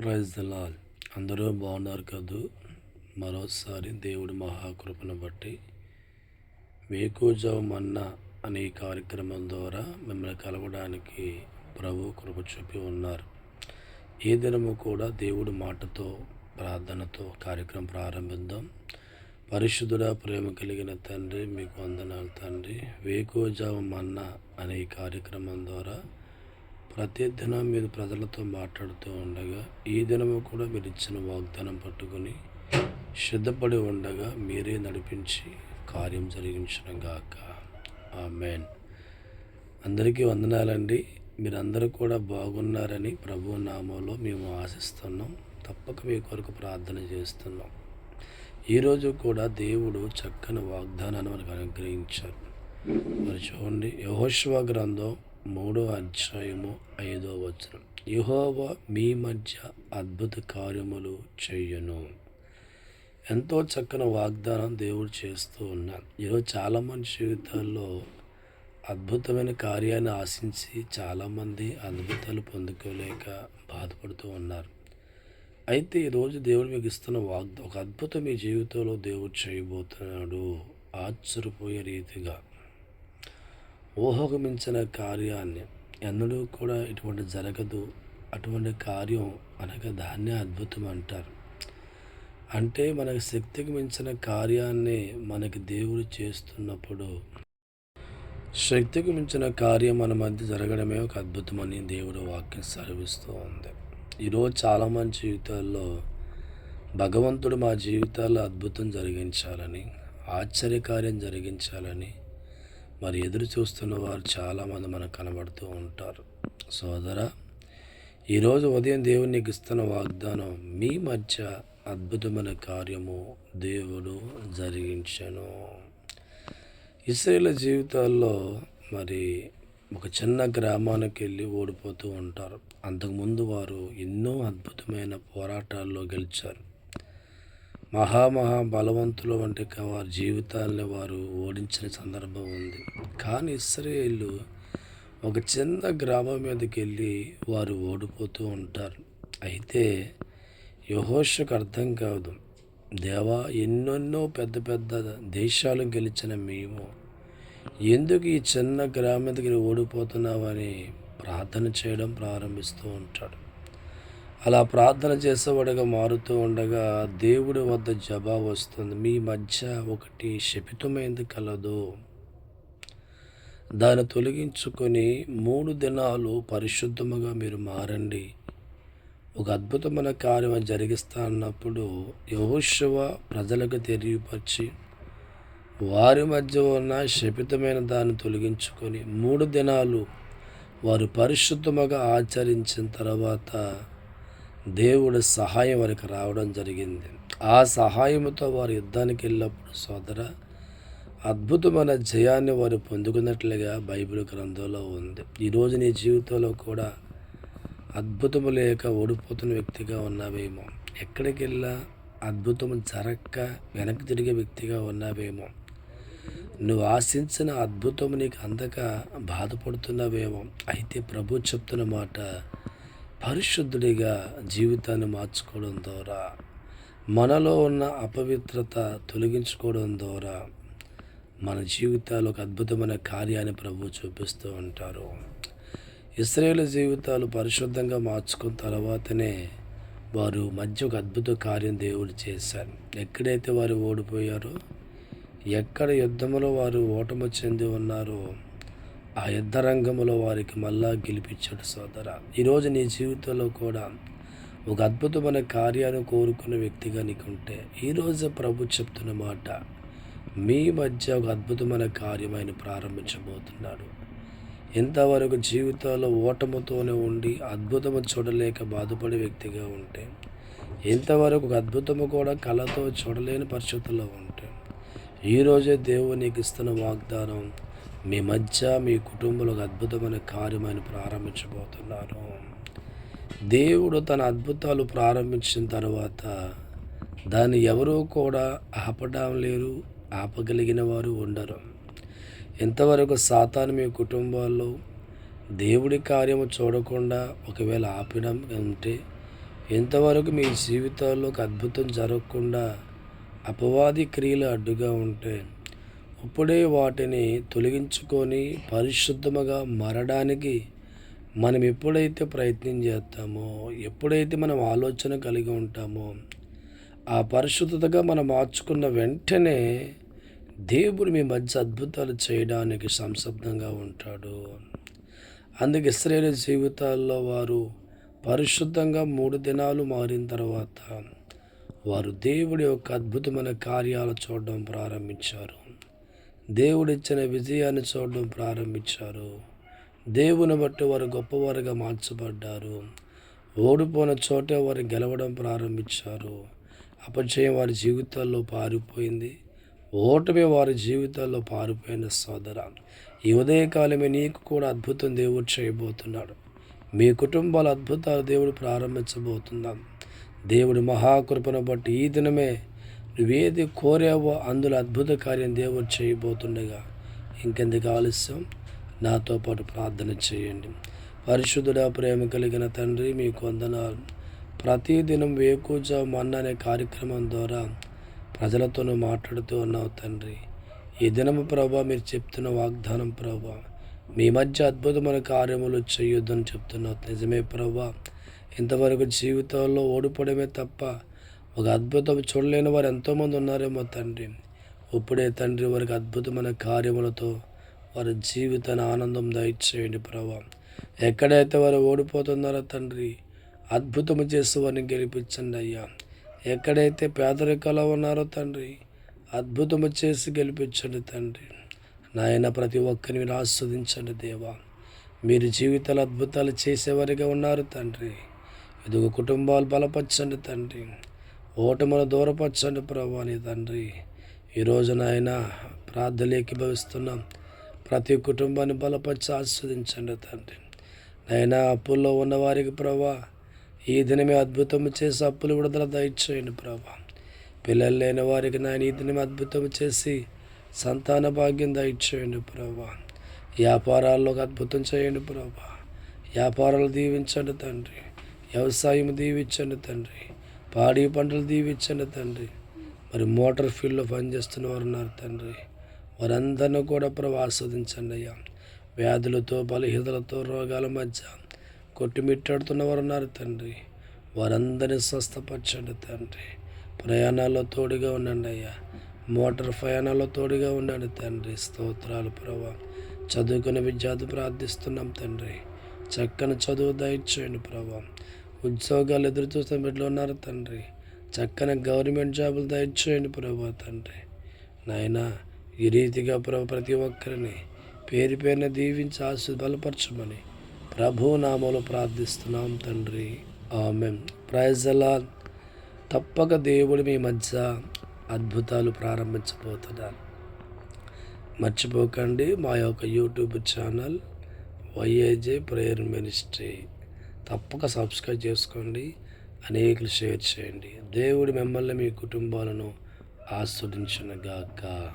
Praise Dalal అందరూ బాగున్నారు కదూ? మరోసారి దేవుడి మహాకృపను బట్టి వేకోజావ మన్న అనే కార్యక్రమం ద్వారా మిమ్మల్ని కలవడానికి ప్రభు కృప చూపి ఉన్నారు. ఏ దినము కూడా దేవుడి మాటతో ప్రార్థనతో కార్యక్రమం ప్రారంభిద్దాం. పరిశుద్ధుడ ప్రేమ కలిగిన తండ్రి మీకు వందనాలు తండ్రి. వేకోజావ మన్న అనే కార్యక్రమం ద్వారా ప్రతి దినం మీరు ప్రజలతో మాట్లాడుతూ ఉండగా ఈ దినము కూడా మీరు ఇచ్చిన వాగ్దానం పట్టుకొని సిద్ధపడి ఉండగా మీరే నడిపించి కార్యం జరిగించడం గాక. ఆ మెయిన్ అందరికీ వందనాలండి. మీరందరూ కూడా బాగున్నారని ప్రభు నామంలో మేము ఆశిస్తున్నాం. తప్పక మీ కొరకు ప్రార్థన చేస్తున్నాం. ఈరోజు కూడా దేవుడు చక్కని వాగ్దానాన్ని మనకు అనుగ్రహించారు మరి చూడండి యహోశ్వ గ్రంథం మూడో అధ్యాయము ఐదో వచనం. యహోవ మీ మధ్య అద్భుత కార్యములు చెయ్యను ఎంతో చక్కని వాగ్దానం దేవుడు చేస్తూ ఉన్నారు ఈరోజు చాలామంది జీవితాల్లో అద్భుతమైన కార్యాన్ని ఆశించి చాలామంది అద్భుతాలు పొందుకోలేక బాధపడుతూ ఉన్నారు. అయితే ఈరోజు దేవుడు మీకు ఇస్తున్న వాగ్ద ఒక అద్భుతం మీ జీవితంలో దేవుడు చేయబోతున్నాడు. ఆశ్చర్యపోయే రీతిగా ఊహకు మించిన కార్యాన్ని ఎన్నడూ కూడా ఇటువంటి జరగదు. అటువంటి కార్యం అనగా దాన్నే అద్భుతం అంటారు. అంటే మనకు శక్తికి మించిన కార్యాన్ని మనకి దేవుడు చేస్తున్నప్పుడు శక్తికి మించిన కార్యం మన మధ్య జరగడమే ఒక అద్భుతమని దేవుడు వాక్యం సెలవిస్తూ ఉంది. ఈరోజు చాలామంది జీవితాల్లో భగవంతుడు మా జీవితాల్లో అద్భుతం జరిగించాలని ఆశ్చర్యకార్యం జరిగించాలని మరి ఎదురు చూస్తున్న వారు చాలామంది మనకు కనబడుతూ ఉంటారు. సోదర ఈరోజు ఉదయం దేవుడు నీకు ఇస్తున్న వాగ్దానం మీ మధ్య అద్భుతమైన కార్యము దేవుడు జరిగించను. ఇస్రాయేల్ జీవితాల్లో మరి ఒక చిన్న గ్రామానికి వెళ్ళి ఓడిపోతూ ఉంటారు. అంతకుముందు వారు ఎన్నో అద్భుతమైన పోరాటాల్లో గెలిచారు. మహామహా బలవంతుల వంటి వారి జీవితాలని వారు ఓడించిన సందర్భం ఉంది. కానీ ఇస్రాయేళ్ళు ఒక చిన్న గ్రామం మీదకి వెళ్ళి వారు ఓడిపోతూ ఉంటారు. అయితే యహోషకు అర్థం కాదు. దేవా ఎన్నెన్నో పెద్ద పెద్ద దేశాలు గెలిచిన మేము. ఎందుకు ఈ చిన్న గ్రామం మీదకి ఓడిపోతున్నామని ప్రార్థన చేయడం ప్రారంభిస్తూ ఉంటాడు. అలా ప్రార్థన చేసేవాడుగా మారుతూ ఉండగా దేవుడి వద్ద జవాబు వస్తుంది. మీ మధ్య ఒకటి శపితమైంది కలదు. దాన్ని తొలగించుకొని మూడు దినాలు పరిశుద్ధముగా మీరు మారండి. ఒక అద్భుతమైన కార్యం జరిగిస్తా అన్నప్పుడు యహోశివ ప్రజలకు తెలియపరిచి వారి మధ్య ఉన్న శపితమైన దాన్ని తొలగించుకొని మూడు దినాలు వారు పరిశుద్ధముగా ఆచరించిన తర్వాత దేవుడి సహాయం వారికి రావడం జరిగింది. ఆ సహాయంతో వారు యుద్ధానికి వెళ్ళినప్పుడు సోదర అద్భుతమైన జయాన్ని వారు పొందుకున్నట్లుగా బైబిల్ గ్రంథంలో ఉంది. ఈరోజు నీ జీవితంలో కూడా అద్భుతము లేక ఓడిపోతున్న వ్యక్తిగా ఉన్నావేమో. ఎక్కడికి వెళ్ళా అద్భుతం జరక్క వెనక్కి తిరిగే వ్యక్తిగా ఉన్నావేమో. నువ్వు ఆశించిన అద్భుతం నీకు అందక బాధపడుతున్నావేమో. అయితే ప్రభు చెప్తున్న మాట పరిశుద్ధుడిగా జీవితాన్ని మార్చుకోవడం ద్వారా మనలో ఉన్న అపవిత్రత తొలగించుకోవడం ద్వారా మన జీవితాలు ఒక అద్భుతమైన కార్యాన్ని ప్రభు చూపిస్తూ ఉంటారు. ఇస్రాయేల్ జీవితాలు పరిశుద్ధంగా మార్చుకున్న తర్వాతనే వారు మధ్య ఒక అద్భుత కార్యం దేవుడు చేశారు. ఎక్కడైతే వారు ఓడిపోయారో ఎక్కడ యుద్ధంలో వారు ఓటమి చెంది ఉన్నారో ఆ యుద్ధ రంగంలో వారికి మళ్ళా గెలిపించాడు సోదర. ఈరోజు నీ జీవితంలో కూడా ఒక అద్భుతమైన కార్యాన్ని కోరుకున్న వ్యక్తిగా నీకుంటే ఈరోజు ప్రభు చెప్తున్న మాట మీ మధ్య ఒక అద్భుతమైన కార్యం ఆయన ప్రారంభించబోతున్నాడు. ఇంతవరకు జీవితంలో ఓటముతోనే ఉండి అద్భుతము చూడలేక బాధపడే వ్యక్తిగా ఉంటే ఇంతవరకు ఒక అద్భుతము కూడా కళతో చూడలేని పరిస్థితుల్లో ఉంటే ఈరోజే దేవుడు నీకు ఇస్తున్న వాగ్దానం మీ మధ్య మీ కుటుంబంలో ఒక అద్భుతమైన కార్యమైన ప్రారంభించబోతున్నారు దేవుడు తన అద్భుతాలు ప్రారంభించిన తర్వాత దాన్ని ఎవరూ కూడా ఆపడం లేరు ఆపగలిగిన వారు ఉండరు. ఎంతవరకు సాతాను మీ కుటుంబాల్లో దేవుడి కార్యము చూడకుండా ఒకవేళ ఆపడం ఉంటే ఇంతవరకు మీ జీవితాల్లో ఒక అద్భుతం జరగకుండా అపవాది క్రియలు అడ్డుగా ఉంటే ఇప్పుడే వాటిని తొలగించుకొని పరిశుద్ధముగా మారడానికి మనం ఎప్పుడైతే ప్రయత్నం చేస్తామో ఎప్పుడైతే మనం ఆలోచన కలిగి ఉంటామో ఆ పరిశుద్ధతగా మనం మార్చుకున్న వెంటనే దేవుడు మీ మధ్య అద్భుతాలు చేయడానికి సంసిద్ధంగా ఉంటాడు. అందుకే ఇస్రాయేల్ జీవితాల్లో వారు పరిశుద్ధంగా మూడు దినాలు మారిన తర్వాత వారు దేవుడి యొక్క అద్భుతమైన కార్యాలు చూడడం ప్రారంభించారు. దేవుడిచ్చిన విజయాన్ని చూడడం ప్రారంభించారు. దేవుని బట్టి వారు గొప్పవారుగా మార్చబడ్డారు. ఓడిపోయిన చోటే వారు గెలవడం ప్రారంభించారు. అపజయం వారి జీవితాల్లో పారిపోయింది. ఓటమి వారి జీవితాల్లో పారిపోయిన సోదర ఈ ఉదయకాలమే నీకు కూడా అద్భుతం దేవుడు చేయబోతున్నాడు. మీ కుటుంబాల అద్భుతాలు దేవుడు ప్రారంభించబోతున్నాం దేవుడి మహాకృపను బట్టి ఈ దినమే నువ్వేది కోరావో అందులో అద్భుత కార్యం దేవుడు చేయబోతుండగా ఇంకెందుకు ఆలస్యం? నాతో పాటు ప్రార్థన చేయండి. పరిశుద్ధుడ ప్రేమ కలిగిన తండ్రి మీకు వందనాలు. ప్రతిదినం వేకూజ మన్న అనే కార్యక్రమం ద్వారా ప్రజలతోనూ మాట్లాడుతూ ఉన్నావు తండ్రి. ఈ దినము ప్రభా మీరు చెప్తున్న వాగ్దానం ప్రభా మీ మధ్య అద్భుతమైన కార్యములు చేయొద్దని చెప్తున్నావు. నిజమే ప్రభా ఇంతవరకు జీవితాల్లో ఓడిపోవడమే తప్ప ఒక అద్భుతం చూడలేని వారు ఎంతోమంది ఉన్నారేమో తండ్రి. ఇప్పుడే తండ్రి వారికి అద్భుతమైన కార్యములతో వారి జీవితాన్ని ఆనందం దయచేయండి ప్రభా. ఎక్కడైతే వారు ఓడిపోతున్నారో తండ్రి అద్భుతము చేసి వారిని గెలిపించండి అయ్యా. ఎక్కడైతే పేదరికలో ఉన్నారో తండ్రి అద్భుతము చేసి గెలిపించండి తండ్రి. నాయన ప్రతి ఒక్కరిని మీరు ఆస్వాదించండి దేవా. మీరు జీవితాలు అద్భుతాలు చేసేవారిగా ఉన్నారు తండ్రి. ఇదిగో కుటుంబాలు బలపరచండి తండ్రి. ఓటమును దూరపరచండి ప్రభా నీ తండ్రి. ఈరోజు నాయన ప్రార్థనలు భవిస్తున్నాం ప్రతి కుటుంబాన్ని బలపరిచి ఆస్వాదించండి తండ్రి. నాయన అప్పుల్లో ఉన్నవారికి ప్రభా ఈ దినమే అద్భుతం చేసి అప్పులు విడుదల దయచేయండి ప్రభా. పిల్లలు లేని వారికి నాయన ఈ దినమే అద్భుతం చేసి సంతాన భాగ్యం దయచేయండి ప్రభా. వ్యాపారాల్లో అద్భుతం చేయండి ప్రభా. వ్యాపారాలు దీవించండి తండ్రి. వ్యవసాయం దీవించండి తండ్రి. పాడి పంటలు దీవించండి తండ్రి. మరి మోటార్ ఫీల్డ్లో పనిచేస్తున్న వారు ఉన్నారు తండ్రి. వారందరినీ కూడా ప్రభు ఆస్వాదించండి అయ్యా. వ్యాధులతో బలహీనతలతో రోగాల మధ్య కొట్టుమిట్టాడుతున్న వారు ఉన్నారు తండ్రి. వారందరినీ స్వస్థపరచండి తండ్రి. ప్రయాణాల్లో తోడుగా ఉండండి అయ్యా. మోటార్ ప్రయాణాల్లో తోడుగా ఉండండి తండ్రి. స్తోత్రాలు ప్రభా. చదువుకునే విద్యార్థి ప్రార్థిస్తున్నాం తండ్రి. చక్కని చదువు దయచేయండి ప్రభా. ఉద్యోగాలు ఎదురు చూస్తున్న బిడ్డలు ఉన్నారు తండ్రి. చక్కని గవర్నమెంట్ జాబులు దయచేయండి ప్రభా తండ్రి. నాయన ఈ రీతిగా ప్రభు ప్రతి ఒక్కరిని పేరు పేరున దీవించి ఆశ బలపరచమని ప్రభు నామలో ప్రార్థిస్తున్నాం తండ్రి. ఆమె ప్రైజలా తప్పక దేవుడు మీ మధ్య అద్భుతాలు ప్రారంభించబోతున్నారు మర్చిపోకండి మా యొక్క YouTube channel YAJ prayer ministry తప్పక సబ్స్క్రైబ్ చేసుకోండి. అనేకులు షేర్ చేయండి. దేవుడు మిమ్మల్ని మీ కుటుంబాలను ఆస్వాదించునుగాక.